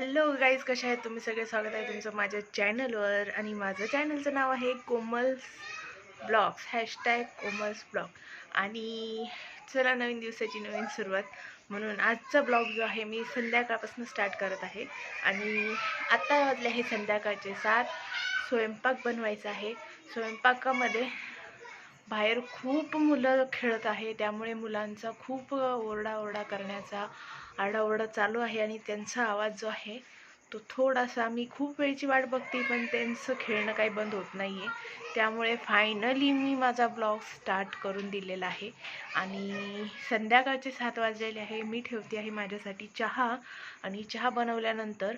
Hello guys कशा आहेत तुम्ही? सगळे स्वागत आहे तुमचं माझ्या चॅनलवर आणि माझं चॅनलचं नाव आहे Komals blogs hashtag Komals blog. आणि चला नवीन दिवसाची नवीन सुरुवात. म्हणून आजचा ब्लॉग जो आहे मी संध्याकाळपासून स्टार्ट करत आहे. आणि आत्ता वाजले आहे संध्याकाळचे सात. स्वयंपाक बनवायचा आहे. स्वयंपाकामध्ये बाहेर खूप मुलं खेळत आहे. त्यामुळे मुलांचा खूप ओरडाओरडा करण्याचा आडाओरडा चालू आहे आणि त्यांचा आवाज जो आहे तो थोडासा मी खूप वेळची वाट बघते पण त्यांचं खेळणं काही बंद होत नाही आहे त्यामुळे फायनली मी माझा ब्लॉग स्टार्ट करून दिलेला आहे. आणि संध्याकाळचे सात वाजलेले आहे. मी ठेवते आहे माझ्यासाठी चहा. आणि चहा बनवल्यानंतर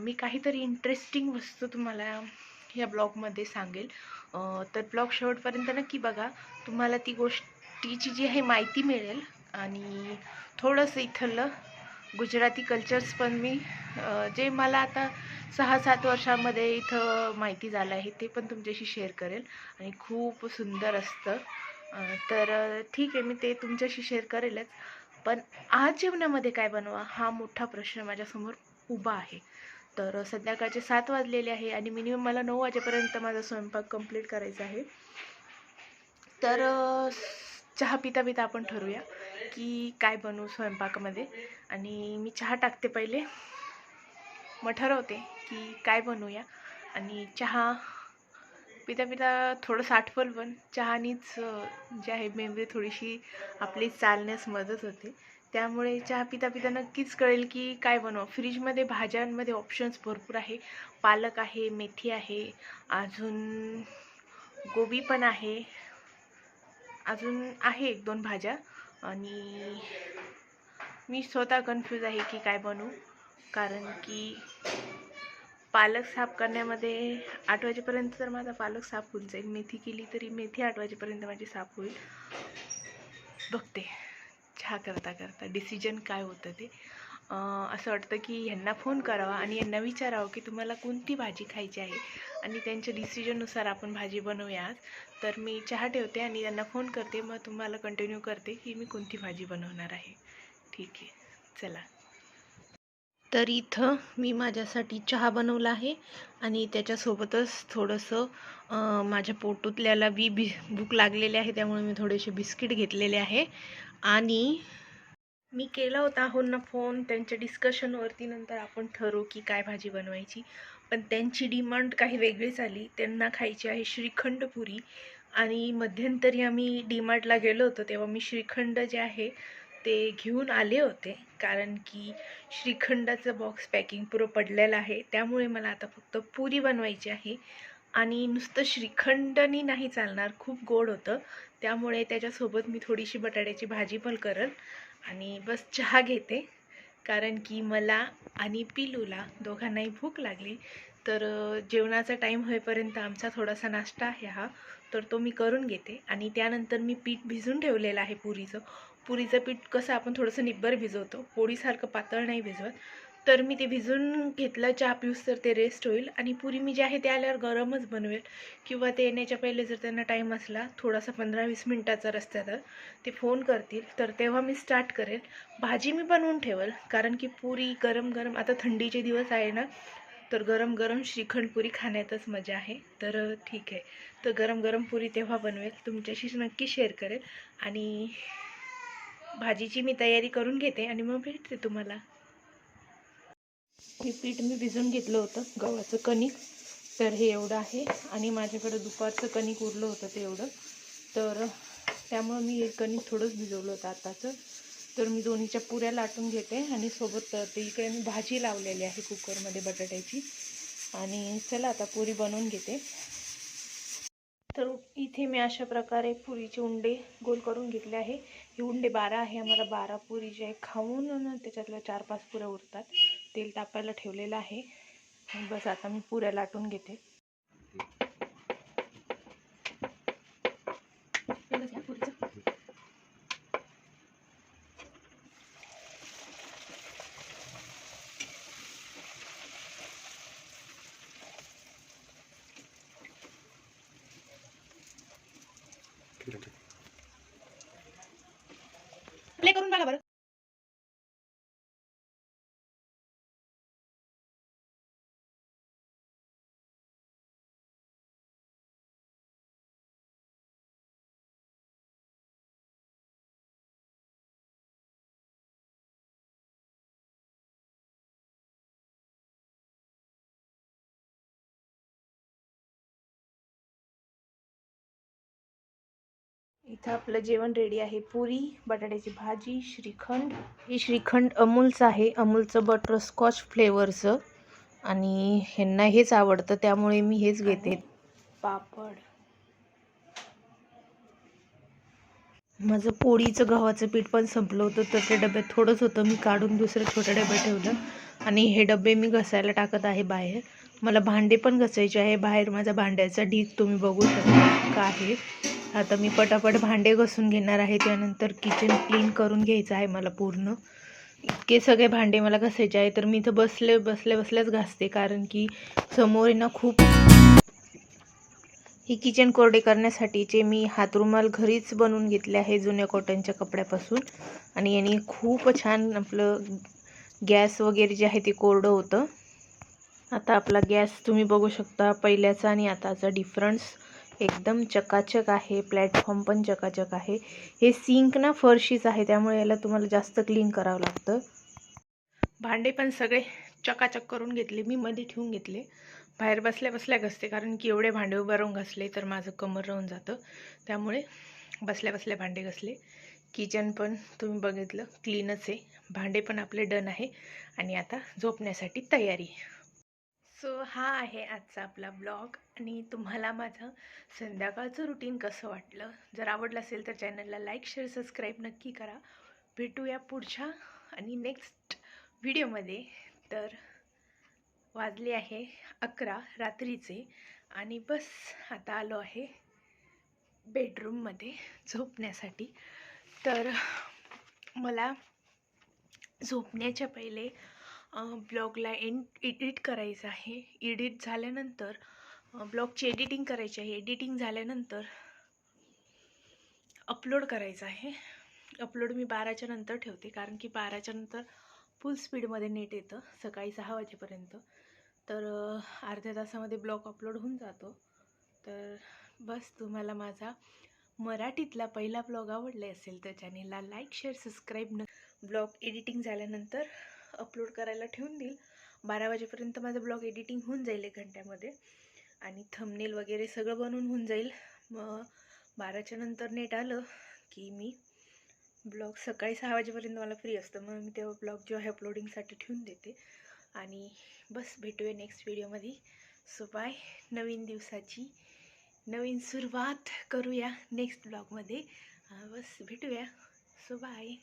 मी काहीतरी इंटरेस्टिंग वस्तू तुम्हाला या ब्लॉगमध्ये सांगेल. तर ब्लॉग शेवटपर्यंत नक्की बघा. तुम्हाला ती गोष्टीची जी आहे माहिती मिळेल. आणि थोडंसं इथलं गुजराती कल्चर्स पण मी जे मला आता सहा सात वर्षामध्ये इथं माहिती झालं आहे ते पण तुमच्याशी शेअर करेल. आणि खूप सुंदर असतं. तर ठीक आहे मी ते तुमच्याशी शेअर करेलच. पण आज जेवणामध्ये काय बनवा हा मोठा प्रश्न माझ्यासमोर उभा आहे. तर संध्याकाळचे सात वाजलेले आहे आणि मिनिमम मला नऊ वाजेपर्यंत माझा स्वयंपाक कंप्लीट करायचा आहे. तर चहा पिता पिता आपण ठरवूया. की काय बनवू स्वयंपाकामध्ये. आणि मी चहा टाकते पहिले. मग ठरवते की काय बनवूया. आणि चहा पिता पिता थोडंसं आठवल पण चहानीच जे आहे मेमरी थोडीशी आपली चालण्यास मदत होते. त्यामुळे चहा पिता पिता नक्कीच कळेल की काय बनवा फ्रीजमध्ये भाज्यांमध्ये ऑप्शन्स भरपूर आहे. पालक आहे मेथी आहे अजून गोबी पण आहे. अजून आहे एक दोन भाज्या. आणि मी स्वतः कन्फ्यूज आहे की काय बनवू. कारण की पालक साफ करण्यामध्ये आठ वाजेपर्यंत तर माझा पालक साफ होऊन जाईल. मेथी केली तरी मेथी आठ वाजेपर्यंत माझी साफ होईल. बघते. चहा करता करता डिसिजन काय होतं ते. असं वाटतं की ह्यांना फोन करावा आणि यांना विचारावं की तुम्हाला कोणती भाजी खायची आहे? आणि त्यांच्या डिसिजननुसार आपण भाजी बनवूयात. तर मी चहा ठेवते आणि त्यांना फोन करते. मग तुम्हाला कंटिन्यू करते की मी कोणती भाजी बनवणार आहे. ठीक आहे. चला. तर इथं मी माझ्यासाठी चहा बनवला आहे आणि त्याच्यासोबतच थोडंसं माझ्या पोटुतल्याला बी बी भूक लागलेली आहे. त्यामुळे मी थोडेसे बिस्किट घेतलेले आहे. आणि मी केला होता आहोंना फोन. त्यांच्या डिस्कशनवरती नंतर आपण ठरवू की काय भाजी बनवायची. पण त्यांची डिमांड काही वेगळीच आली. त्यांना खायची आहे श्रीखंड पुरी. आणि मध्यंतरी आम्ही डीमार्टला गेलो होतो तेव्हा मी श्रीखंड जे आहे ते घेऊन आले होते. कारण की श्रीखंडाचं बॉक्स पॅकिंग पुरं पडलेलं आहे. त्यामुळे मला आता फक्त पुरी बनवायची आहे. आणि नुसतं श्रीखंडनी नाही चालणार. खूप गोड होतं. त्यामुळे त्याच्यासोबत मी थोडीशी बटाट्याची भाजी पण करल. आणि बस चहा घेते. कारण की मला आणि पिलूला दोघांनाही भूक लागली. तर जेवणाचा टाईम होईपर्यंत आमचा थोडासा नाश्ता आहे हा. तर तो मी करून घेते. आणि त्यानंतर मी पीठ भिजून ठेवलेलं आहे पुरीचं. पुरीचं पीठ कसं आपण थोडंसं निब्बर भिजवतो. पोळीसारखं पातळ नाही भिजवत. तर मी ते भिजून घेतलं चहा पिऊस तर ते रेस्ट होईल. आणि पुरी मी जे आहे ते आल्यावर गरमच बनवेल. किंवा ते येण्याच्या पहिले जर त्यांना टाईम असला थोडासा पंधरा वीस मिनटाचा रस्ता तर ते फोन करतील. तर तेव्हा मी स्टार्ट करेल. भाजी मी बनवून ठेवेल कारण की पुरी गरम गरम आता थंडीचे दिवस आहे ना तर गरम गरम श्रीखंड पुरी खाण्यातच मजा आहे. तर ठीक आहे. तर गरम गरम पुरी तेव्हा बनवेल. तुमच्याशी नक्की शेअर करेल. आणि भाजीची मी तयारी करून घेते आणि मग भेटते तुम्हाला. हे पीठ मी भिजून घेतलं होतं गव्हाचं कणिक. तर हे एवढं आहे. आणि माझ्याकडं दुपारचं कणिक उरलं होतं ते एवढं. तर त्यामुळं मी हे कणिक थोडंच भिजवलं होतं आताचं. तर मी दोन्हीच्या पुऱ्या लाटून घेते आणि सोबत ते इकडे मी भाजी लावलेली आहे कुकरमध्ये बटाट्याची. आणि चला आता पुरी बनवून घेते. तर इथे मी अशा प्रकारे पुरीचे उंडे गोल करून घेतले आहे. हे उंडे बारा आहे. आम्हाला बारा पुरी जे आहे खाऊन त्याच्यातल्या चार पाच पुऱ्या उरतात. तेल तापायला ठेवलेलं आहे. बस आता मी पुऱ्या लाटून घेते. प्ले करून बघा बरं. इथं आपलं जेवण रेडी आहे. पुरी बटाट्याची भाजी श्रीखंड. हे श्रीखंड अमूलचं आहे. अमूलचं बटरस्कॉच फ्लेवरचं आणि ह्यांना हेच आवडतं त्यामुळे मी हेच घेते. पापड. माझं पोळीचं गव्हाचं पीठ पण संपलं होतं. तर त्या डब्यात थोडंच होतं. मी काढून दुसरं छोटं डब्यात ठेवलं. आणि हे डबे मी घसायला टाकत आहे बाहेर. मला भांडे पण घसायचे आहे. बाहेर माझा भांड्याचा ढीग तुम्ही बघू शकता. का आहे. आता मी पटापट भांडे घसून घेणार आहे त्यानंतर किचन क्लीन करून घ्यायचं आहे मला पूर्ण. इतके सगळे भांडे मला घासायचे आहे तर मी इथं बसले बसल्या बसल्याच घासते कारण की समोर आहे ना खूप ही किचन कोरडे करण्यासाठीचे मी हातरुमाल घरीच बनवून घेतले आहे जुन्या कॉटनच्या कपड्यापासून. आणि यांनी खूप छान आपलं गॅस वगैरे जे आहे ते कोरडं होतं. आता आपला गॅस तुम्ही बघू शकता पहिल्याचा आणि आताचा डिफरन्स एकदम चकाचक आहे प्लॅटफॉर्म पण चकाचक आहे. हे सिंक ना फरशीच आहे त्यामुळे याला तुम्हाला जास्त क्लीन करावं लागतं. भांडे पण सगळे चकाचक करून घेतले मी मध्ये ठेवून घेतले. बाहेर बसल्या बसल्या घसते कारण की एवढे भांडे उभं राहून घसले तर माझं कमर राहून जातं. त्यामुळे बसल्या बसल्या भांडे घसले. किचन पण तुम्ही बघितलं क्लीनच आहे. भांडे पण आपले डन आहे. आणि आता झोपण्यासाठी तयारी. सो हा आहे आजचा आपला ब्लॉग आणि तुम्हाला माझं संध्याकाळचं रुटीन कसं वाटलं? जर आवडलं असेल तर चॅनलला लाईक शेअर सबस्क्राईब नक्की करा. भेटूया पुढच्या आणि नेक्स्ट व्हिडिओमध्ये तर वाजले आहे अकरा रात्रीचे आणि बस आता आलो आहे बेडरूममध्ये झोपण्यासाठी. तर मला झोपण्याच्या पहिले ब्लॉगला एन एडिट करायचं आहे. एडिट झाल्यानंतर ब्लॉगची एडिटिंग करायची आहे. एडिटिंग झाल्यानंतर अपलोड करायचं आहे. अपलोड मी बाराच्या नंतर ठेवते कारण की बाराच्या नंतर फुल स्पीडमध्ये नेट येतं सकाळी सहा वाजेपर्यंत. तर अर्ध्या तासामध्ये ब्लॉग अपलोड होऊन जातो. तर बस तुम्हाला माझा मराठीतला पहिला ब्लॉग आवडला असेल तर चॅनेलला लाईक शेअर सबस्क्राईब न ब्लॉग एडिटिंग झाल्यानंतर अपलोड करायला ठेवून देईल. बारा वाजेपर्यंत माझं ब्लॉग एडिटिंग होऊन जाईल एक घंट्यामध्ये. आणि थंबनेल वगैरे सगळं बनवून होऊन जाईल. मग बाराच्या नंतर नेट आलं की मी ब्लॉग सकाळी सहा वाजेपर्यंत मला फ्री असतं. मग मी तेव्हा ब्लॉग जो आहे अपलोडिंगसाठी ठेवून देते. आणि बस भेटूया नेक्स्ट व्हिडिओमध्ये सो बाय नवीन दिवसाची नवीन सुरुवात करूया नेक्स्ट ब्लॉगमध्ये बस भेटूया. So bye